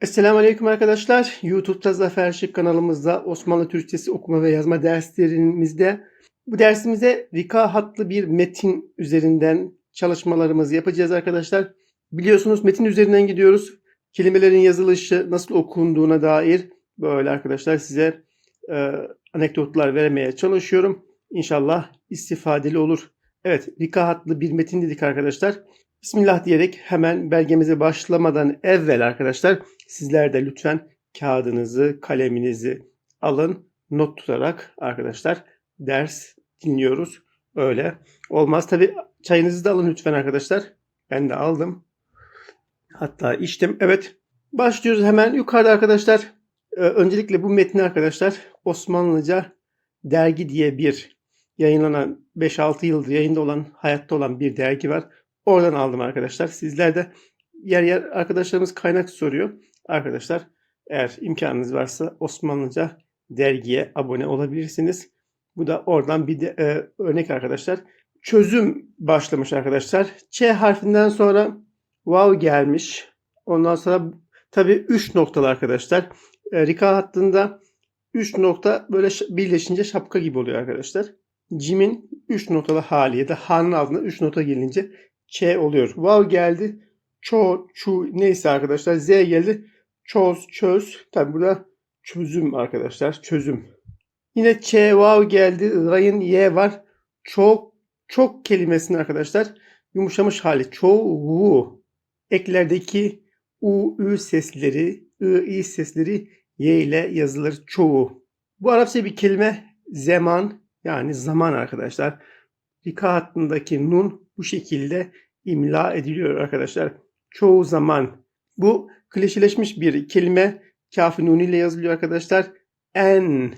Esselamu Aleyküm arkadaşlar. YouTube'da Zafer Şık kanalımızda Osmanlı Türkçesi okuma ve yazma derslerimizde bu dersimize Rika hatlı bir metin üzerinden çalışmalarımızı yapacağız arkadaşlar. Biliyorsunuz metin üzerinden gidiyoruz. Kelimelerin yazılışı nasıl okunduğuna dair böyle arkadaşlar size e, anekdotlar vermeye çalışıyorum. İnşallah istifadeli olur. Evet Rika hatlı bir metin dedik arkadaşlar. Bismillah diyerek hemen belgemize başlamadan evvel arkadaşlar sizler de lütfen kağıdınızı, kaleminizi alın. Not tutarak arkadaşlar ders dinliyoruz. Öyle olmaz. Tabi çayınızı da alın lütfen arkadaşlar. Ben de aldım. Hatta içtim. Evet başlıyoruz hemen yukarıda arkadaşlar. Ee, öncelikle bu metni arkadaşlar Osmanlıca dergi diye bir yayınlanan 5-6 yıldır yayında olan, hayatta olan bir dergi var. Oradan aldım arkadaşlar. Sizler de yer yer arkadaşlarımız kaynak soruyor. Arkadaşlar eğer imkanınız varsa Osmanlıca dergiye abone olabilirsiniz. Bu da oradan bir de, e, örnek arkadaşlar. Çözüm başlamış arkadaşlar. Ç harfinden sonra vav gelmiş. Ondan sonra tabi 3 noktalı arkadaşlar. E, Rika hattında 3 nokta böyle birleşince şapka gibi oluyor arkadaşlar. Cim'in 3 noktalı hali ya da Ha'nın altında 3 nokta gelince Ç oluyor. Vav geldi. Ço, çu neyse arkadaşlar. Z geldi. Çöz, çöz. Tabi burada çözüm arkadaşlar. Çözüm. Yine Ç, vav geldi. Rayın Y var. Çok, çok kelimesinin arkadaşlar yumuşamış hali. Çoğu. Eklerdeki U, Ü sesleri, I, I sesleri Y ile yazılır. Çoğu. Bu Arapça bir kelime zaman yani zaman arkadaşlar. Rika hattındaki nun bu şekilde imla ediliyor arkadaşlar. Çoğu zaman bu klişeleşmiş bir kelime kafi nun ile yazılıyor arkadaşlar. En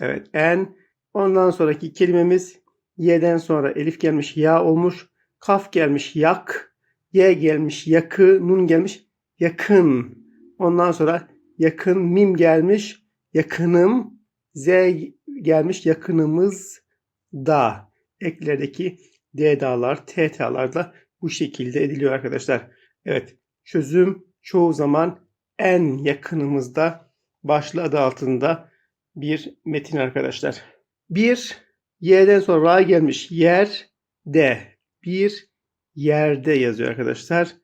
evet en ondan sonraki kelimemiz y'den sonra elif gelmiş ya olmuş. Kaf gelmiş yak. Y gelmiş yakı. Nun gelmiş yakın. Ondan sonra yakın mim gelmiş yakınım. Z gelmiş yakınımız da. Eklerdeki D dağlar, T dağlarla bu şekilde ediliyor arkadaşlar. Evet çözüm çoğu zaman en yakınımızda başlı adı altında bir metin arkadaşlar. Bir Y'den sonra Ra gelmiş yer de bir yerde yazıyor arkadaşlar.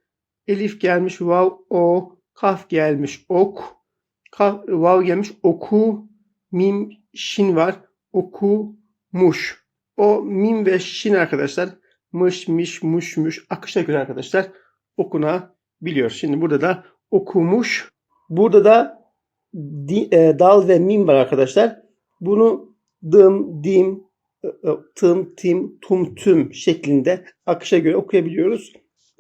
Elif gelmiş vav o kaf gelmiş ok kaf, vav gelmiş oku mim şin var oku muş. O mim ve şin arkadaşlar mış, miş, muş, muş akışa göre arkadaşlar okunabiliyor. Şimdi burada da okumuş. Burada da di, e, dal ve mim var arkadaşlar. Bunu dım, dim, e, e, tım, tim, tum, tüm şeklinde akışa göre okuyabiliyoruz.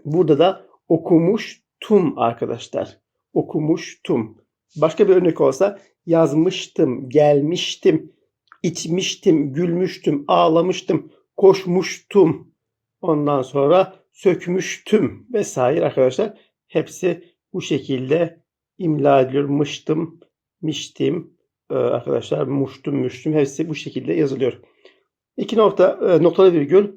Burada da okumuş tum arkadaşlar. Okumuş tum. Başka bir örnek olsa yazmıştım, gelmiştim, içmiştim, gülmüştüm, ağlamıştım, koşmuştum. Ondan sonra sökmüştüm vesaire arkadaşlar. Hepsi bu şekilde imla ediliyor. Mıştım, miştim ee, arkadaşlar muştum, müştüm hepsi bu şekilde yazılıyor. İki nokta, e, noktalı virgül.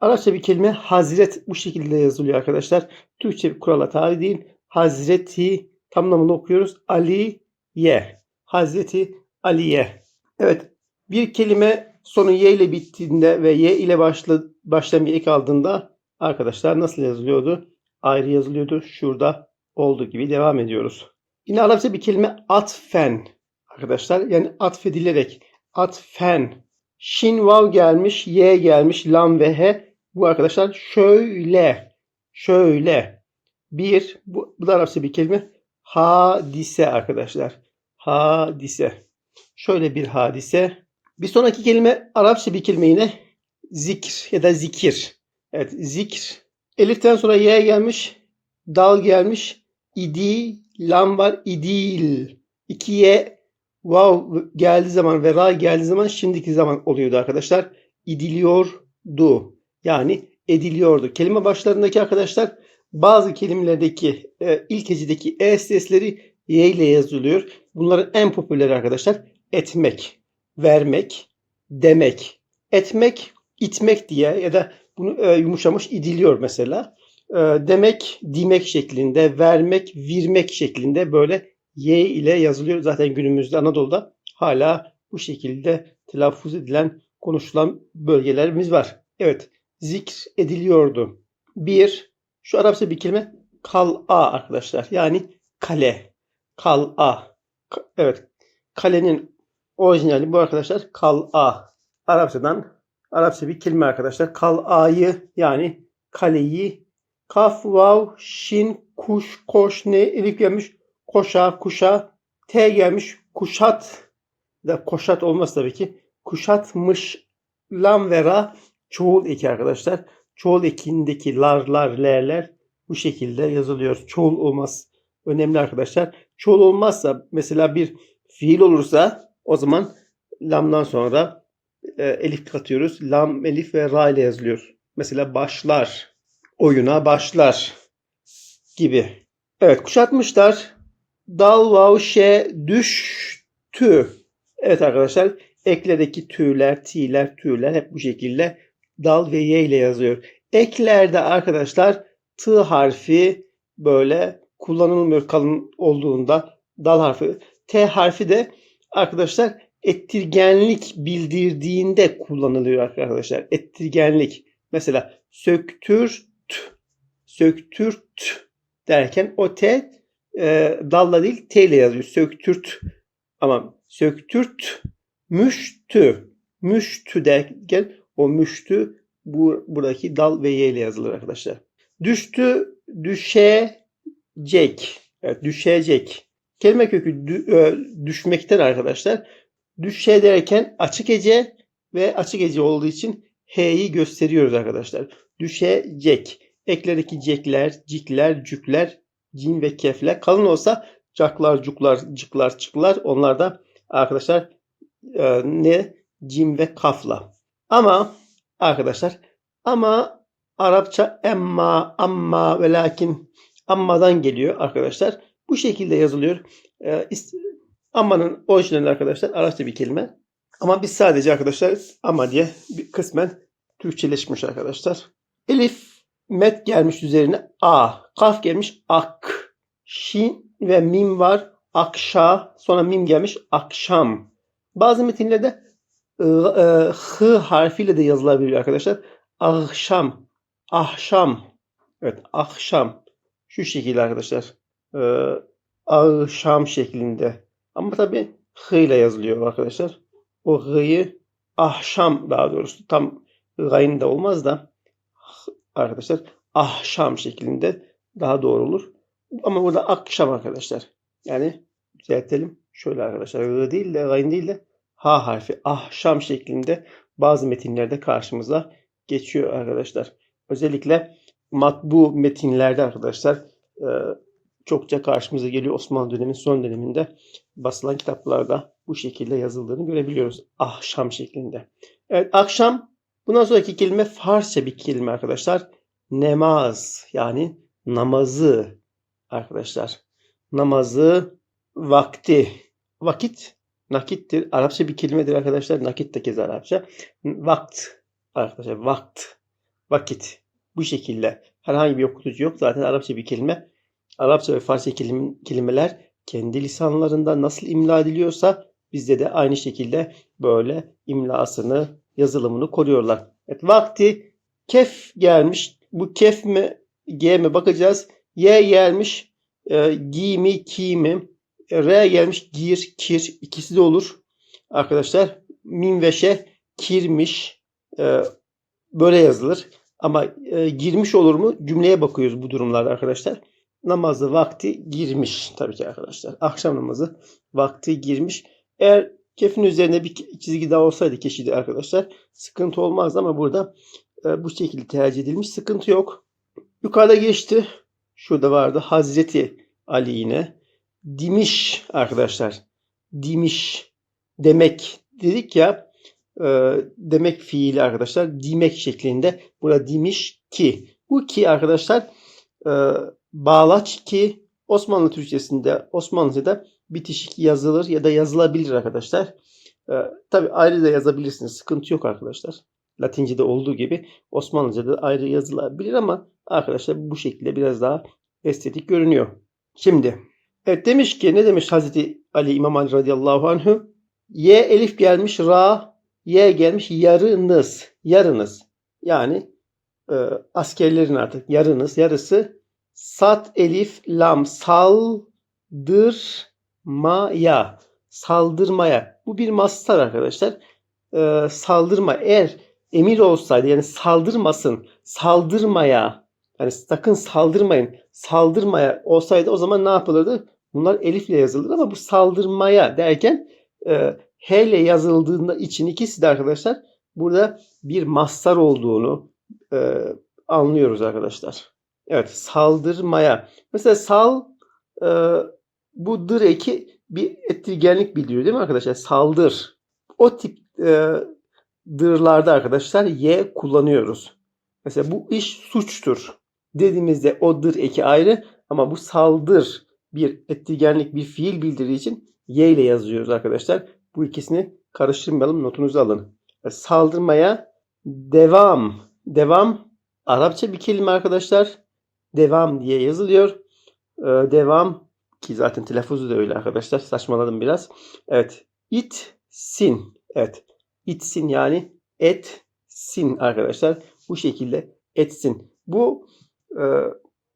Arapça bir kelime hazret bu şekilde yazılıyor arkadaşlar. Türkçe bir kurala tabi değil. Hazreti tamamını okuyoruz. Aliye. Hazreti Aliye. Evet. Bir kelime sonu y ile bittiğinde ve y ile başla, başlayan bir ek aldığında arkadaşlar nasıl yazılıyordu? Ayrı yazılıyordu. Şurada olduğu gibi devam ediyoruz. Yine Arapça bir kelime atfen arkadaşlar. Yani atfedilerek atfen. Şin vav gelmiş, y gelmiş, lam ve he. Bu arkadaşlar şöyle, şöyle. Bir, bu, bu da Arapça bir kelime. Hadise arkadaşlar. Hadise. Şöyle bir hadise. Bir sonraki kelime Arapça bir kelime yine zikr ya da zikir. Evet zikr. Elif'ten sonra y gelmiş. Dal gelmiş. İdi. Lam var. İdil. İkiye vav geldiği zaman ve ra geldiği zaman şimdiki zaman oluyordu arkadaşlar. İdiliyordu. Yani ediliyordu. Kelime başlarındaki arkadaşlar bazı kelimelerdeki e, ilk hecideki e sesleri y ile yazılıyor. Bunların en popüleri arkadaşlar etmek, vermek, demek. Etmek, itmek diye ya da bunu e, yumuşamış idiliyor mesela. e, demek, dimek şeklinde, vermek, virmek şeklinde böyle Y ile yazılıyor. Zaten günümüzde Anadolu'da hala bu şekilde telaffuz edilen, konuşulan bölgelerimiz var. Evet, zikr ediliyordu. Bir, şu Arapça bir kelime kal'a arkadaşlar. Yani kale. Kal'a. Ka- Evet, kalenin orijinali bu arkadaşlar kal'a. Arapçadan Arapça bir kelime arkadaşlar. Kal'a'yı yani kaleyi kaf, vav, şin, kuş, koş, ne, elif gelmiş. Koşa, kuşa, t gelmiş. Kuşat da koşat olmaz tabii ki. Kuşatmış lam ve ra çoğul eki arkadaşlar. Çoğul ekindeki larlar, lerler bu şekilde yazılıyor. Çoğul olmaz. Önemli arkadaşlar. Çoğul olmazsa mesela bir fiil olursa o zaman lamdan sonra e, elif katıyoruz. Lam, elif ve ra ile yazılıyor. Mesela başlar, oyuna başlar gibi. Evet kuşatmışlar. Dal, vav, şe, düştü. Evet arkadaşlar ekledeki tüyler, ti'ler, tüyler hep bu şekilde dal ve ye ile yazıyor. Eklerde arkadaşlar t harfi böyle kullanılmıyor kalın olduğunda dal harfi. T harfi de arkadaşlar ettirgenlik bildirdiğinde kullanılıyor arkadaşlar. Ettirgenlik. Mesela söktürt, söktürt derken o T e, dalla değil T ile yazıyor. Söktürt. Ama söktürt müştü. Müştü derken o müştü bu, buradaki dal ve y ile yazılır arkadaşlar. Düştü, düşecek. Evet, düşecek. Kelime kökü e, düşmekten arkadaşlar. Düşe derken açık ece ve açık ece olduğu için H'yi gösteriyoruz arkadaşlar. Düşecek. Ekledeki cekler, cikler, cükler, cin ve kefler. Kalın olsa caklar, cuklar, cıklar, çıklar. Onlar da arkadaşlar e, ne? Cim ve kafla. Ama arkadaşlar ama Arapça emma, amma ve lakin ammadan geliyor arkadaşlar. Bu şekilde yazılıyor. E, is- ammanın orijinali arkadaşlar Arapça bir kelime. Ama biz sadece arkadaşlar ama diye bir kısmen Türkçeleşmiş arkadaşlar. Elif met gelmiş üzerine a. Kaf gelmiş ak. Şin ve mim var. Akşa. Sonra mim gelmiş akşam. Bazı metinlerde ı, e, hı harfiyle de yazılabiliyor arkadaşlar. Akşam. Ahşam. Evet akşam. Şu şekilde arkadaşlar. Ee, akşam şeklinde. Ama tabi hı ile yazılıyor arkadaşlar. O hı'yı ahşam daha doğrusu tam gayn da olmaz da arkadaşlar ahşam şeklinde daha doğru olur. Ama burada akşam arkadaşlar. Yani düzeltelim. Şöyle arkadaşlar. G değil de gayn değil de ha harfi ahşam şeklinde bazı metinlerde karşımıza geçiyor arkadaşlar. Özellikle matbu metinlerde arkadaşlar e, çokça karşımıza geliyor. Osmanlı döneminin son döneminde basılan kitaplarda bu şekilde yazıldığını görebiliyoruz. Ahşam şeklinde. Evet akşam bundan sonraki kelime Farsça bir kelime arkadaşlar. Nemaz yani namazı arkadaşlar. Namazı vakti. Vakit nakittir. Arapça bir kelimedir arkadaşlar. Nakit de kez Arapça. Vakt arkadaşlar. Vakt. Vakit. Bu şekilde. Herhangi bir okutucu yok. Zaten Arapça bir kelime. Arapça ve Farsça kelim- kelimeler kendi lisanlarında nasıl imla ediliyorsa bizde de aynı şekilde böyle imlasını, yazılımını koruyorlar. Evet, vakti kef gelmiş. Bu kef mi, g mi bakacağız. Y gelmiş. E, gi mi, ki mi. R gelmiş. Gir, kir. ikisi de olur. Arkadaşlar mim ve şe kirmiş. E, böyle yazılır. Ama e, girmiş olur mu? Cümleye bakıyoruz bu durumlarda arkadaşlar namazı vakti girmiş tabii ki arkadaşlar. Akşam namazı vakti girmiş. Eğer kefin üzerine bir çizgi daha olsaydı keşidi arkadaşlar sıkıntı olmazdı ama burada e, bu şekilde tercih edilmiş. Sıkıntı yok. Yukarıda geçti. Şurada vardı. Hazreti Ali yine. Dimiş arkadaşlar. Dimiş. Demek dedik ya e, demek fiili arkadaşlar. Dimek şeklinde. Burada dimiş ki. Bu ki arkadaşlar e, bağlaç ki Osmanlı Türkçesinde, Osmanlıca'da bitişik yazılır ya da yazılabilir arkadaşlar. Ee, Tabi ayrı da yazabilirsiniz. Sıkıntı yok arkadaşlar. Latince'de olduğu gibi Osmanlıca'da ayrı yazılabilir ama arkadaşlar bu şekilde biraz daha estetik görünüyor. Şimdi evet demiş ki ne demiş Hazreti Ali İmam Ali radıyallahu anh'ı? Y elif gelmiş ra Y gelmiş yarınız. Yarınız. Yani e, askerlerin artık yarınız yarısı sat elif lam saldırmaya. Saldırmaya. Bu bir mastar arkadaşlar. E, saldırma. Eğer emir olsaydı yani saldırmasın saldırmaya yani sakın saldırmayın saldırmaya olsaydı o zaman ne yapılırdı? Bunlar elifle yazılır ama bu saldırmaya derken e, H ile yazıldığında için ikisi de arkadaşlar burada bir mastar olduğunu e, anlıyoruz arkadaşlar. Evet saldırmaya. Mesela sal e, bu dır eki bir etkigenlik bildiriyor değil mi arkadaşlar? Saldır. O tip e, dırlarda arkadaşlar y kullanıyoruz. Mesela bu iş suçtur dediğimizde o dır eki ayrı ama bu saldır bir etkigenlik bir fiil bildiriği için y ile yazıyoruz arkadaşlar. Bu ikisini karıştırmayalım notunuzu alın. Saldırmaya devam. Devam Arapça bir kelime arkadaşlar. Devam diye yazılıyor. Ee, devam ki zaten telaffuzu da öyle arkadaşlar. Saçmaladım biraz. Evet. İtsin. Evet. İtsin yani etsin arkadaşlar. Bu şekilde etsin. Bu e,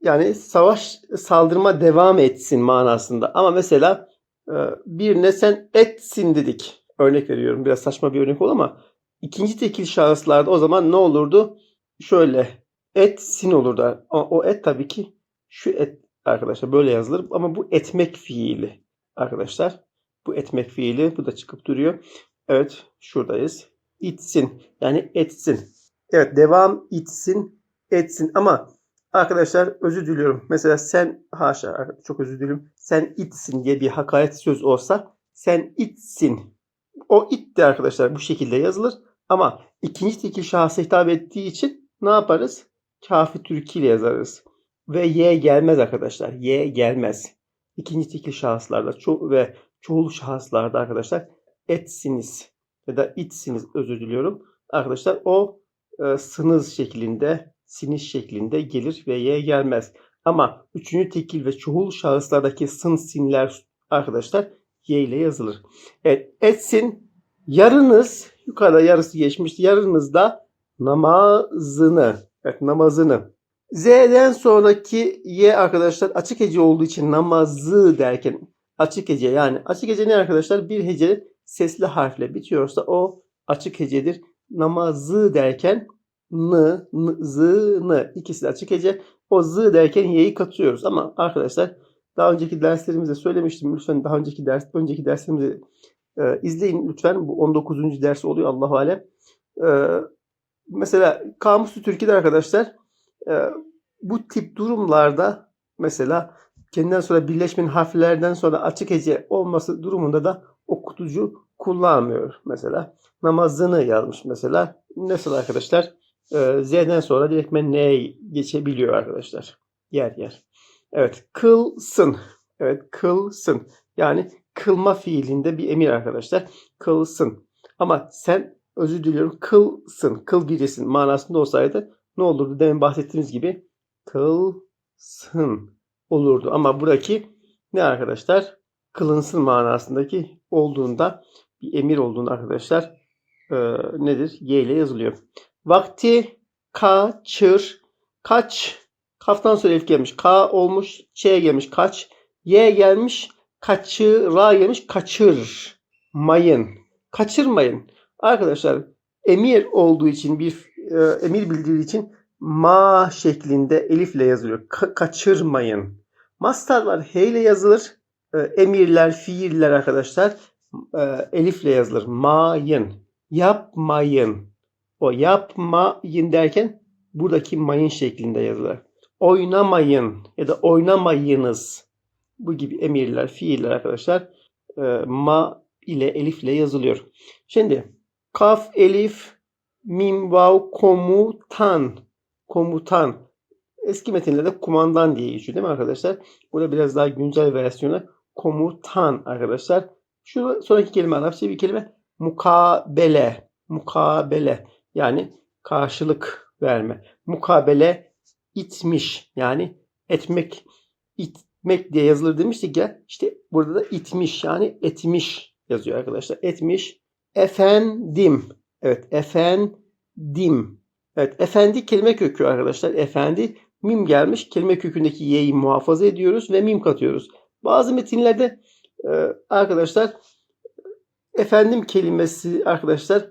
yani savaş saldırma devam etsin manasında. Ama mesela e, birine sen etsin dedik. Örnek veriyorum. Biraz saçma bir örnek oldu ama ikinci tekil şahıslarda o zaman ne olurdu? Şöyle etsin olurdu. Ama o et tabii ki şu et arkadaşlar böyle yazılır ama bu etmek fiili arkadaşlar. Bu etmek fiili bu da çıkıp duruyor. Evet şuradayız. İtsin yani etsin. Evet devam itsin etsin ama arkadaşlar özür diliyorum. Mesela sen haşa çok özür diliyorum. Sen itsin diye bir hakaret söz olsa sen itsin. O it de arkadaşlar bu şekilde yazılır. Ama ikinci tekil şahsa hitap ettiği için ne yaparız? Kafi Türki ile yazarız. Ve Y gelmez arkadaşlar. Y gelmez. İkinci tekil şahıslarda ço ve çoğul şahıslarda arkadaşlar etsiniz ya da itsiniz özür diliyorum. Arkadaşlar o e, sınız şeklinde, siniş şeklinde gelir ve Y gelmez. Ama üçüncü tekil ve çoğul şahıslardaki sın sinler arkadaşlar Y ile yazılır. Evet etsin yarınız yukarıda yarısı geçmişti. Yarınızda namazını evet namazını Z'den sonraki Y arkadaşlar açık hece olduğu için namazı derken açık hece yani açık hece ne arkadaşlar? Bir hece sesli harfle bitiyorsa o açık hecedir. Namazı derken n, n z, n ikisi de açık hece. O z derken y'yi katıyoruz ama arkadaşlar daha önceki derslerimizde söylemiştim. Lütfen daha önceki ders önceki derslerimizi e, izleyin lütfen. Bu 19. ders oluyor Allahu alem. E, mesela Kamusu Türkiye'de arkadaşlar e, bu tip durumlarda mesela kendinden sonra birleşmenin harflerden sonra açık hece olması durumunda da okutucu kullanmıyor mesela. Namazını yazmış mesela. Nasıl arkadaşlar? Ee, Z'den sonra direktmen N'ye geçebiliyor arkadaşlar. Yer yer. Evet. Kılsın. Evet. Kılsın. Yani kılma fiilinde bir emir arkadaşlar. Kılsın. Ama sen özür diliyorum kılsın. Kıl birisin manasında olsaydı ne olurdu? Demin bahsettiğimiz gibi kılsın olurdu. Ama buradaki ne arkadaşlar? Kılınsın manasındaki olduğunda bir emir olduğunda arkadaşlar e, nedir? Y ile yazılıyor. Vakti kaçır. Kaç. Kaftan sonra elif gelmiş. K olmuş. Ç gelmiş. Kaç. Y gelmiş. Kaçıra gelmiş. Kaçır. Mayın. Kaçırmayın. Arkadaşlar emir olduğu için bir e, emir bildiği için ma şeklinde elifle yazılıyor. Ka- kaçırmayın. Mastarlar H ile yazılır. E, emirler, fiiller arkadaşlar e, elifle yazılır. Mayın. Yapmayın. O yapmayın derken buradaki mayın şeklinde yazılır. Oynamayın ya da oynamayınız. Bu gibi emirler, fiiller arkadaşlar e, ma ile elifle yazılıyor. Şimdi kaf, elif, mim, vav, komutan komutan. Eski metinlerde kumandan diye geçiyor değil mi arkadaşlar? Burada biraz daha güncel versiyonu komutan arkadaşlar. Şu sonraki kelime Arapça bir kelime mukabele. Mukabele yani karşılık verme. Mukabele itmiş. Yani etmek, itmek diye yazılır demiştik ya. İşte burada da itmiş yani etmiş yazıyor arkadaşlar. Etmiş. Efendim. Evet efendim. Evet efendi kelime kökü arkadaşlar. Efendi mim gelmiş. Kelime kökündeki y'yi muhafaza ediyoruz ve mim katıyoruz. Bazı metinlerde e, arkadaşlar efendim kelimesi arkadaşlar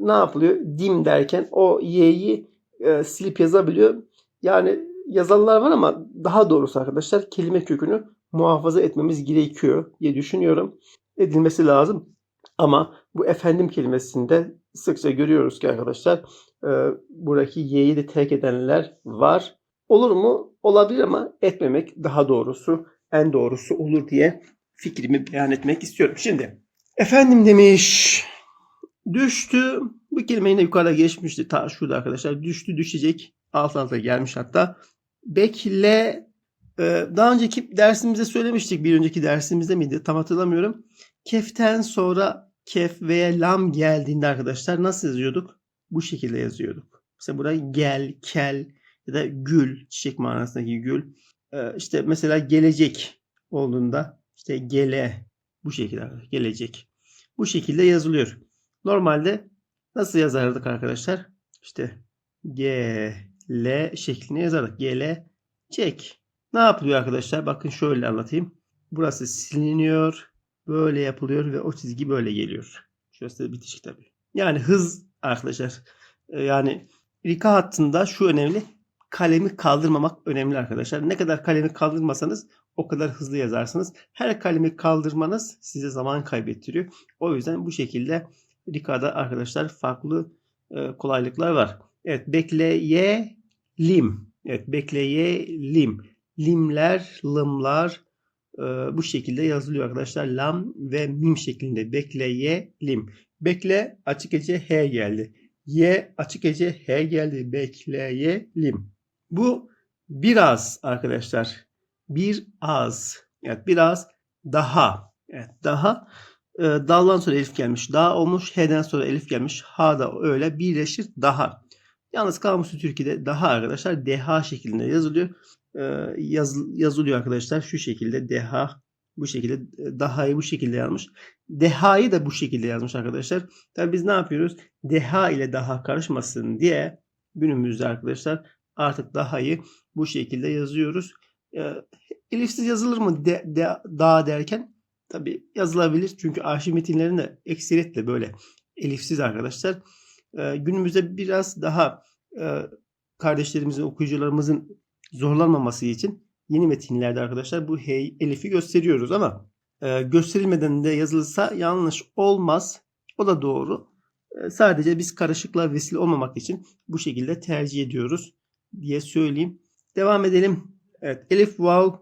ne yapılıyor? Dim derken o y'yi e, silip yazabiliyor. Yani yazanlar var ama daha doğrusu arkadaşlar kelime kökünü muhafaza etmemiz gerekiyor diye düşünüyorum. Edilmesi lazım. Ama bu efendim kelimesinde sıkça görüyoruz ki arkadaşlar e, buradaki y'yi de terk edenler var. Olur mu? Olabilir ama etmemek daha doğrusu en doğrusu olur diye fikrimi beyan etmek istiyorum. Şimdi efendim demiş düştü bu kelime yine yukarıda geçmişti. Ta şurada arkadaşlar düştü düşecek alt alta gelmiş hatta. Bekle e, daha önceki dersimizde söylemiştik bir önceki dersimizde miydi tam hatırlamıyorum. Keften sonra kef veya lam geldiğinde arkadaşlar nasıl yazıyorduk? Bu şekilde yazıyorduk. Mesela burada gel, kel ya da gül, çiçek manasındaki gül. Ee, işte mesela gelecek olduğunda işte gele bu şekilde gelecek. Bu şekilde yazılıyor. Normalde nasıl yazardık arkadaşlar? İşte G, L şeklinde yazardık. Gele, çek. Ne yapılıyor arkadaşlar? Bakın şöyle anlatayım. Burası siliniyor. Böyle yapılıyor ve o çizgi böyle geliyor. Şurası da bitişik tabii. Yani hız arkadaşlar. Ee, Yani rika hattında şu önemli. Kalemi kaldırmamak önemli arkadaşlar. Ne kadar kalemi kaldırmasanız o kadar hızlı yazarsınız. Her kalemi kaldırmanız size zaman kaybettiriyor. O yüzden bu şekilde Rika'da arkadaşlar farklı e, kolaylıklar var. Evet bekleyelim. Evet bekleyelim. Limler, lımlar e, bu şekilde yazılıyor arkadaşlar. Lam ve mim şeklinde bekleyelim. Bekle açık ece H geldi. Y açık ece H geldi. Bekleyelim. Bu biraz arkadaşlar. Bir az. Evet biraz daha. Evet daha. E, daldan sonra elif gelmiş. Daha olmuş. H'den sonra elif gelmiş. Ha da öyle birleşir daha. Yalnız kamusu Türkiye'de daha arkadaşlar deha şeklinde yazılıyor. E, yaz, yazılıyor arkadaşlar şu şekilde deha bu şekilde e, daha'yı bu şekilde yazmış. Deha'yı da bu şekilde yazmış arkadaşlar. Tabii biz ne yapıyoruz? Deha ile daha karışmasın diye günümüzde arkadaşlar artık daha'yı bu şekilde yazıyoruz. E, elifsiz yazılır mı de, de, daha derken? Tabii yazılabilir. Çünkü arşiv metinlerinde ekseriyetle böyle elifsiz arkadaşlar. E, günümüzde biraz daha e, kardeşlerimizin, okuyucularımızın zorlanmaması için yeni metinlerde arkadaşlar bu hey elifi gösteriyoruz ama e, gösterilmeden de yazılırsa yanlış olmaz. O da doğru. E, sadece biz karışıklığa vesile olmamak için bu şekilde tercih ediyoruz diye söyleyeyim. Devam edelim. Evet elif, vav,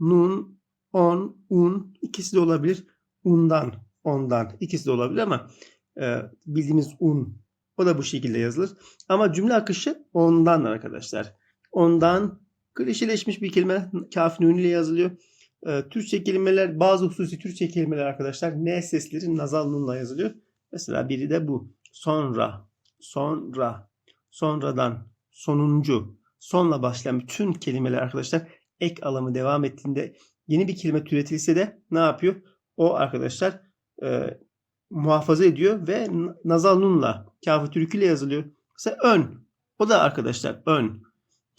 nun, on, un ikisi de olabilir. Undan, ondan ikisi de olabilir ama e, bildiğimiz un o da bu şekilde yazılır. Ama cümle akışı ondan arkadaşlar. Ondan klişeleşmiş bir kelime kaf nun ile yazılıyor. Ee, Türkçe kelimeler bazı hususi Türkçe kelimeler arkadaşlar ne sesleri nazal nunla yazılıyor. Mesela biri de bu. Sonra, sonra, sonradan, sonuncu, sonla başlayan bütün kelimeler arkadaşlar ek alımı devam ettiğinde yeni bir kelime türetilse de ne yapıyor? O arkadaşlar e, muhafaza ediyor ve nazal nunla kafı türküyle yazılıyor. Mesela ön. O da arkadaşlar ön.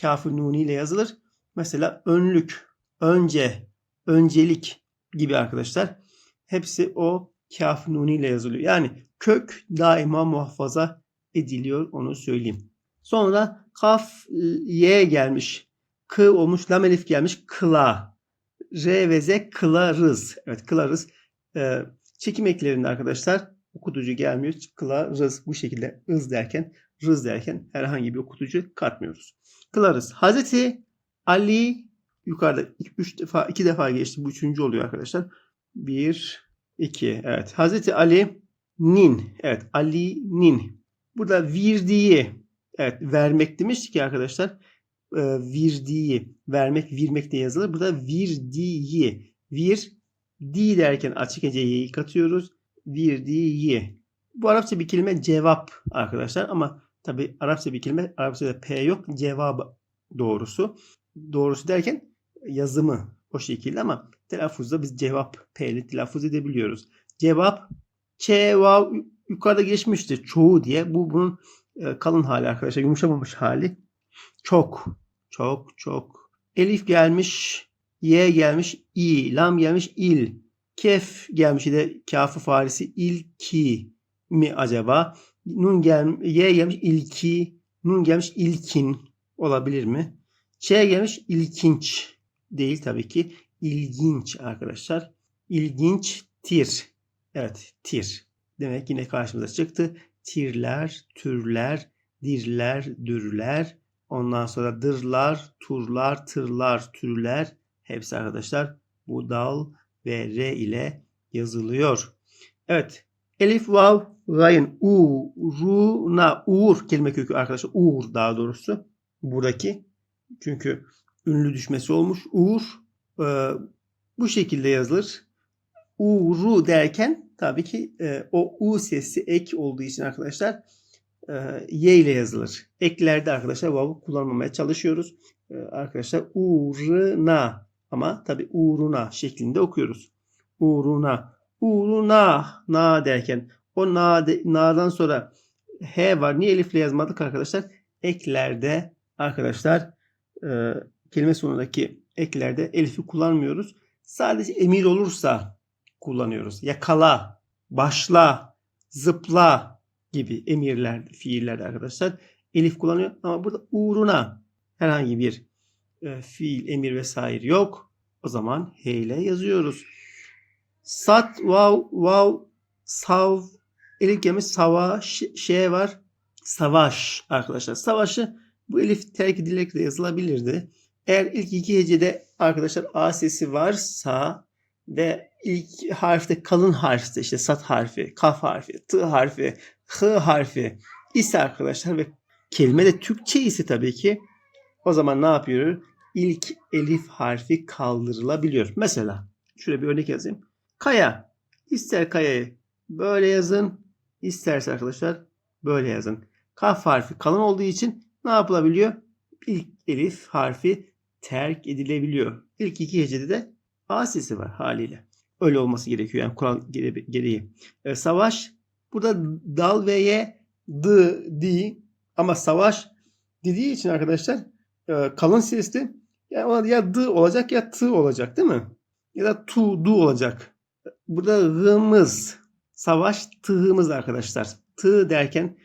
Kafı nuni ile yazılır. Mesela önlük, önce, öncelik gibi arkadaşlar. Hepsi o kafı nuni ile yazılıyor. Yani kök daima muhafaza ediliyor onu söyleyeyim. Sonra kaf y gelmiş. K olmuş lam elif gelmiş. Kıla. R ve Z kılarız. Evet kılarız. Ee, çekim eklerinde arkadaşlar okutucu gelmiyor. Kılarız bu şekilde ız derken rız derken herhangi bir okutucu katmıyoruz. Kılarız. Hazreti Ali yukarıda üç defa iki defa geçti. Bu üçüncü oluyor arkadaşlar. Bir, iki. Evet. Hazreti Ali nin. Evet. Ali nin. Burada virdiği. Evet. Vermek demiştik ki arkadaşlar. E, virdiği. Vermek, virmek de yazılır. Burada virdiği. Vir, di derken açık heceyi katıyoruz. Virdiği. Bu Arapça bir kelime cevap arkadaşlar ama tabi Arapça bir kelime Arapçada P yok cevap doğrusu. Doğrusu derken yazımı o şekilde ama telaffuzda biz cevap P ile telaffuz edebiliyoruz. Cevap Ç, vav yukarıda geçmişti çoğu diye. Bu bunun e, kalın hali arkadaşlar. Yumuşamamış hali. Çok. Çok çok. Elif gelmiş. Y gelmiş. i. Lam gelmiş. il. Kef gelmiş. de kafı farisi. ilki mi acaba? Nun gel Y gelmiş. ilki. Nun gelmiş. ilkin olabilir mi? Ç gelmiş. ilkinç. Değil tabii ki. İlginç arkadaşlar. İlginçtir. Evet. Tir. Demek yine karşımıza çıktı. Tirler, türler, dirler, dürler. Ondan sonra dırlar, turlar, tırlar, türler. Hepsi arkadaşlar bu dal ve re ile yazılıyor. Evet. Elif, vav, gayın, u, ru, na, uğur kelime kökü arkadaşlar. Uğur daha doğrusu. Buradaki. Çünkü ünlü düşmesi olmuş. Uğur e, bu şekilde yazılır. Uğru derken tabii ki e, o u sesi ek olduğu için arkadaşlar e, y ile yazılır. Eklerde arkadaşlar vav'u kullanmamaya çalışıyoruz. E, arkadaşlar uğruna ama tabii uğruna şeklinde okuyoruz. Uğruna, uğruna, na derken o na de, na'dan sonra h var. Niye elifle yazmadık arkadaşlar? Eklerde arkadaşlar e, kelime sonundaki eklerde elifi kullanmıyoruz. Sadece emir olursa kullanıyoruz. Yakala, başla, zıpla gibi emirler, fiiller arkadaşlar elif kullanıyor. Ama burada uğruna herhangi bir e, fiil, emir vesaire yok. O zaman he ile yazıyoruz. Sat, vav, vav, sav, elif gelmiş sava, şey var. Savaş arkadaşlar. Savaşı bu elif terk edilerek yazılabilirdi. Eğer ilk iki hecede arkadaşlar A sesi varsa ve ilk harfte kalın harfte işte sat harfi, kaf harfi, t harfi, h harfi ise arkadaşlar ve kelime de Türkçe ise tabii ki o zaman ne yapıyor? İlk elif harfi kaldırılabiliyor. Mesela şöyle bir örnek yazayım. Kaya. İster kayayı böyle yazın. isterse arkadaşlar böyle yazın. Kaf harfi kalın olduğu için ne yapılabiliyor? İlk elif harfi terk edilebiliyor. İlk iki hecede de A sesi var haliyle. Öyle olması gerekiyor yani kural gereği. E, savaş burada dal ve ye d di ama savaş dediği için arkadaşlar e, kalın sesli yani ona ya d olacak ya t olacak değil mi? Ya da tu du olacak. Burada hımız savaş tığımız arkadaşlar. Tı derken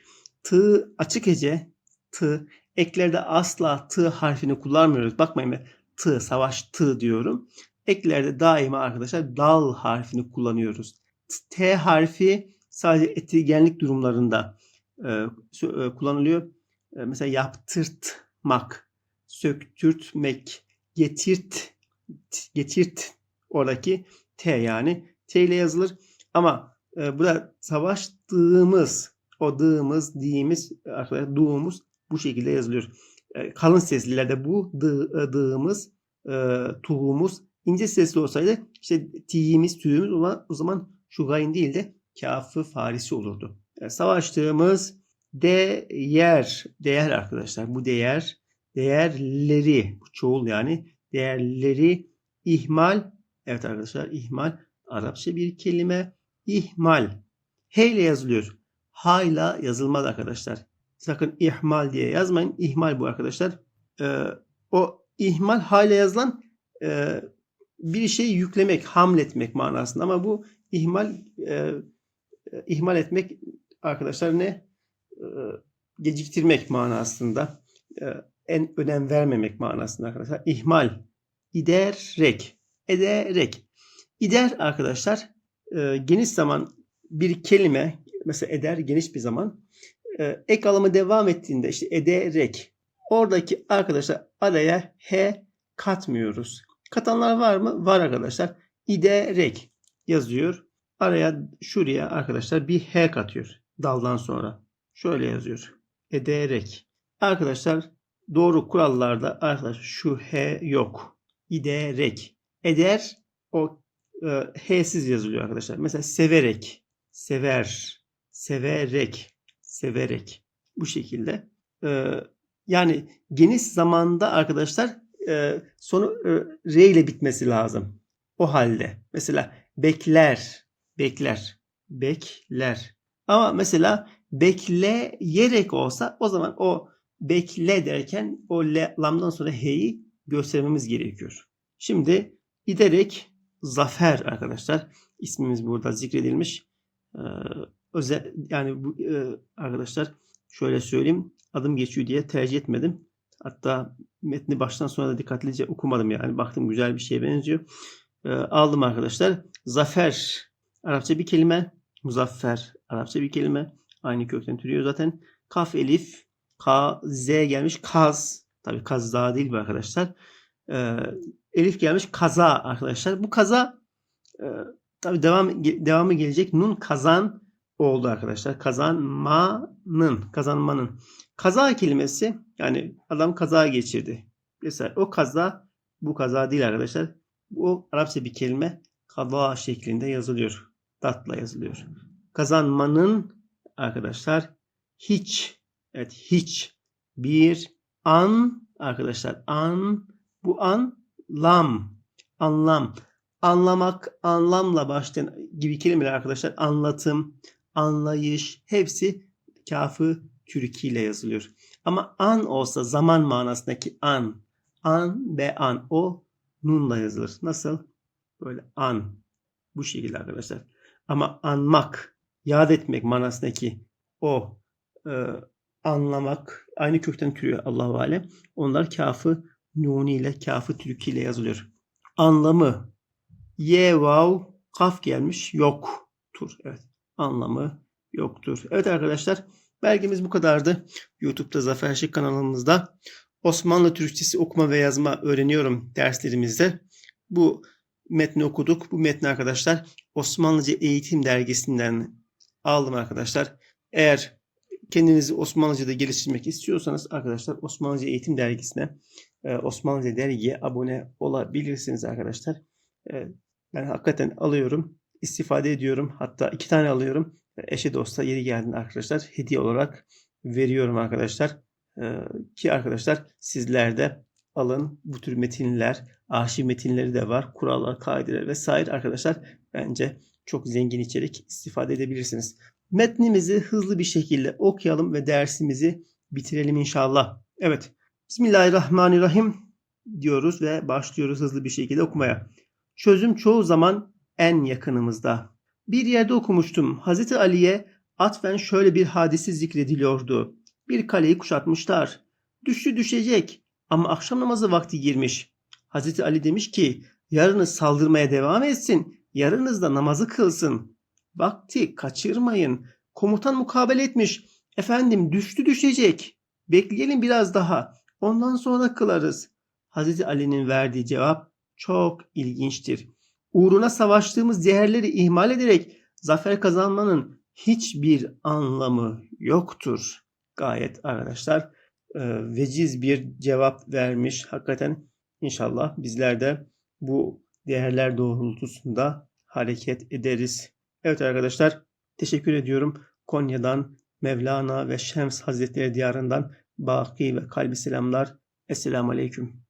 tı açık hece tı eklerde asla t harfini kullanmıyoruz. Bakmayın ben t savaş t diyorum eklerde daima arkadaşlar dal harfini kullanıyoruz. T harfi sadece etigenlik durumlarında e, e, kullanılıyor. E, mesela yaptırtmak, söktürtmek, getirt, getirt oradaki T yani İle yazılır. Ama e, burada savaştığımız, o dığımız, diğimiz, arkadaşlarduğumuz bu şekilde yazılıyor. E, kalın seslilerde bu dı, dığımız, e, tuğumuz İnce sesli olsaydı işte tiyimiz, tüyümüz olan o zaman şu gayn değil de kafı farisi olurdu. Yani savaştığımız değer, değer arkadaşlar. Bu değer, değerleri, bu çoğul yani değerleri ihmal. Evet arkadaşlar ihmal Arapça bir kelime. İhmal. H ile yazılıyor. H ile yazılmaz arkadaşlar. Sakın ihmal diye yazmayın. İhmal bu arkadaşlar. Ee, o ihmal H ile yazılan e, bir şeyi yüklemek, hamletmek manasında ama bu ihmal e, ihmal etmek arkadaşlar ne? E, geciktirmek manasında. E, en önem vermemek manasında arkadaşlar. İhmal. İderek. Ederek. İder arkadaşlar e, geniş zaman bir kelime mesela eder geniş bir zaman e, ek alımı devam ettiğinde işte ederek oradaki arkadaşlar araya he katmıyoruz. Katanlar var mı? Var arkadaşlar. İderek yazıyor. Araya şuraya arkadaşlar bir H katıyor. Daldan sonra. Şöyle yazıyor. Ederek. Arkadaşlar doğru kurallarda arkadaşlar şu H yok. İderek. Eder o H'siz yazılıyor arkadaşlar. Mesela severek. Sever. Severek. Severek. Bu şekilde. Yani geniş zamanda arkadaşlar sonu R ile bitmesi lazım. O halde. Mesela bekler, bekler, bekler. Ama mesela bekleyerek olsa o zaman o bekle derken o le, lamdan sonra he'yi göstermemiz gerekiyor. Şimdi giderek zafer arkadaşlar. ismimiz burada zikredilmiş. Ee, özel yani bu e, arkadaşlar şöyle söyleyeyim adım geçiyor diye tercih etmedim. Hatta metni baştan sona da dikkatlice okumadım yani. Baktım güzel bir şeye benziyor. Ee, aldım arkadaşlar. Zafer Arapça bir kelime. Muzaffer Arapça bir kelime. Aynı kökten türüyor zaten. Kaf elif K Z gelmiş kaz. Tabi kaz daha değil bu arkadaşlar. Ee, elif gelmiş kaza arkadaşlar. Bu kaza e, tabi devam devamı gelecek. Nun kazan oldu arkadaşlar. Kazanmanın, kazanmanın. Kaza kelimesi yani adam kaza geçirdi. Mesela o kaza bu kaza değil arkadaşlar. Bu Arapça bir kelime kaza şeklinde yazılıyor. Datla yazılıyor. Kazanmanın arkadaşlar hiç evet hiç bir an arkadaşlar an bu an lam anlam anlamak anlamla başlayan gibi kelimeler arkadaşlar anlatım anlayış hepsi kafı türkiyle yazılıyor. Ama an olsa zaman manasındaki an, an ve an o nunla yazılır. Nasıl? Böyle an. Bu şekilde arkadaşlar. Ama anmak, yad etmek manasındaki o e, anlamak aynı kökten türüyor Allahu alem. Onlar kafı nuni ile kafı türki ile yazılıyor. Anlamı ye vav kaf gelmiş yoktur. Evet. Anlamı yoktur. Evet arkadaşlar belgemiz bu kadardı. YouTube'da Zafer Şık kanalımızda Osmanlı Türkçesi okuma ve yazma öğreniyorum derslerimizde. Bu metni okuduk. Bu metni arkadaşlar Osmanlıca Eğitim Dergisi'nden aldım arkadaşlar. Eğer kendinizi Osmanlıca'da geliştirmek istiyorsanız arkadaşlar Osmanlıca Eğitim Dergisi'ne Osmanlıca dergiye abone olabilirsiniz arkadaşlar. E, ben hakikaten alıyorum, istifade ediyorum. Hatta iki tane alıyorum. Eşe dosta yeri geldiğinde arkadaşlar hediye olarak veriyorum arkadaşlar. Ki arkadaşlar sizler de alın bu tür metinler, arşiv metinleri de var. Kurallar, kaideler vesaire arkadaşlar bence çok zengin içerik istifade edebilirsiniz. Metnimizi hızlı bir şekilde okuyalım ve dersimizi bitirelim inşallah. Evet. Bismillahirrahmanirrahim diyoruz ve başlıyoruz hızlı bir şekilde okumaya. Çözüm çoğu zaman en yakınımızda. Bir yerde okumuştum. Hazreti Ali'ye atfen şöyle bir hadisi zikrediliyordu. Bir kaleyi kuşatmışlar. Düştü düşecek ama akşam namazı vakti girmiş. Hazreti Ali demiş ki yarını saldırmaya devam etsin. Yarınız da namazı kılsın. Vakti kaçırmayın. Komutan mukabele etmiş. Efendim düştü düşecek. Bekleyelim biraz daha. Ondan sonra kılarız. Hazreti Ali'nin verdiği cevap çok ilginçtir. Uğruna savaştığımız değerleri ihmal ederek zafer kazanmanın hiçbir anlamı yoktur. Gayet arkadaşlar e, veciz bir cevap vermiş. Hakikaten inşallah bizler de bu değerler doğrultusunda hareket ederiz. Evet arkadaşlar teşekkür ediyorum. Konya'dan Mevlana ve Şems Hazretleri diyarından baki ve kalbi selamlar. Esselamu Aleyküm.